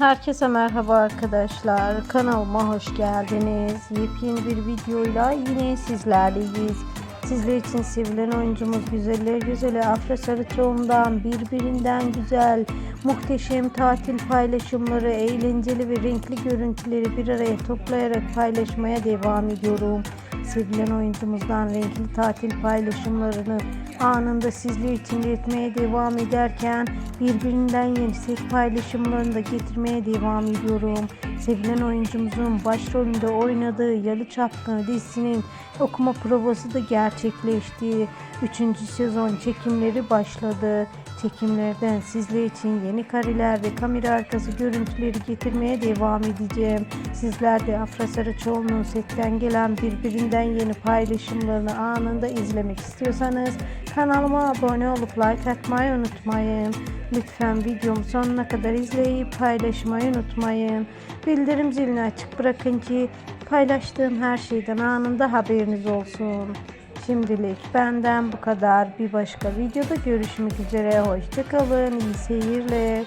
Herkese merhaba arkadaşlar. Kanalıma hoş geldiniz. Yepyeni bir videoyla yine sizlerleyiz. Sizler için sevilen oyuncumuz Güzeller Güzeli Afra Sarıçoğlu'ndan birbirinden güzel, muhteşem tatil paylaşımları, eğlenceli ve renkli görüntüleri bir araya toplayarak paylaşmaya devam ediyorum. Sevilen oyuncumuzdan renkli tatil paylaşımlarını anında sizler için iletmeye devam ederken birbirinden set paylaşımlarını da getirmeye devam ediyorum. Sevilen oyuncumuzun başrolünde oynadığı Yalı Çapkını dizisinin okuma provası da gerçekleşti. Üçüncü sezon çekimleri başladı. Çekimlerden sizler için yeni kareler ve kamera arkası görüntüleri getirmeye devam edeceğim. Sizler de Afra Saraçoğlu'nun setten gelen birbirinden yeni paylaşımlarını anında izlemek istiyorsanız kanalıma abone olup like atmayı unutmayın. Lütfen videomu sonuna kadar izleyip paylaşmayı unutmayın. Bildirim zilini açık bırakın ki paylaştığım her şeyden anında haberiniz olsun. Şimdilik benden bu kadar. Bir başka videoda görüşmek üzere. Hoşçakalın. İyi seyirler.